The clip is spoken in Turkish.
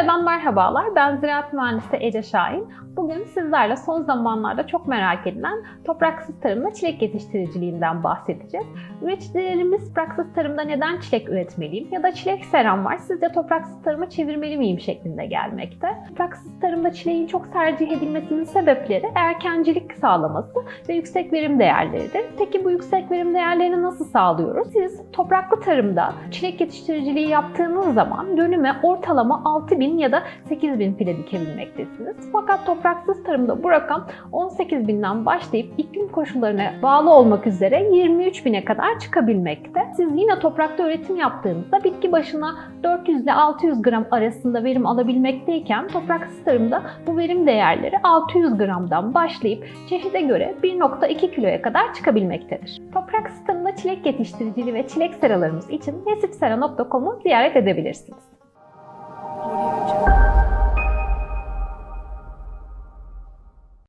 Sera'dan merhabalar. Ben ziraat mühendisi Ece Şahin. Bugün sizlerle son zamanlarda çok merak edilen topraksız tarımda çilek yetiştiriciliğinden bahsedeceğiz. Üreticilerimiz topraksız tarımda neden çilek üretmeliyim ya da çilek seram var sizce topraksız tarıma çevirmeli miyim şeklinde gelmekte. Topraksız tarımda çileğin çok tercih edilmesinin sebepleri erkencilik sağlaması ve yüksek verim değerleridir. Peki bu yüksek verim değerlerini nasıl sağlıyoruz? Siz topraklı tarımda çilek yetiştiriciliği yaptığınız zaman dönüme ortalama 6000 ya da 8000 fide dikebilmektesiniz. Fakat topraksız tarımda bu rakam 18.000'den başlayıp iklim koşullarına bağlı olmak üzere 23.000'e kadar çıkabilmekte. Siz yine toprakta üretim yaptığınızda bitki başına 400 ile 600 gram arasında verim alabilmekteyken topraksız tarımda bu verim değerleri 600 gramdan başlayıp çeşide göre 1.2 kiloya kadar çıkabilmektedir. Toprak tarımda çilek yetiştiriciliği ve çilek seralarımız için nesipsera.com'u ziyaret edebilirsiniz.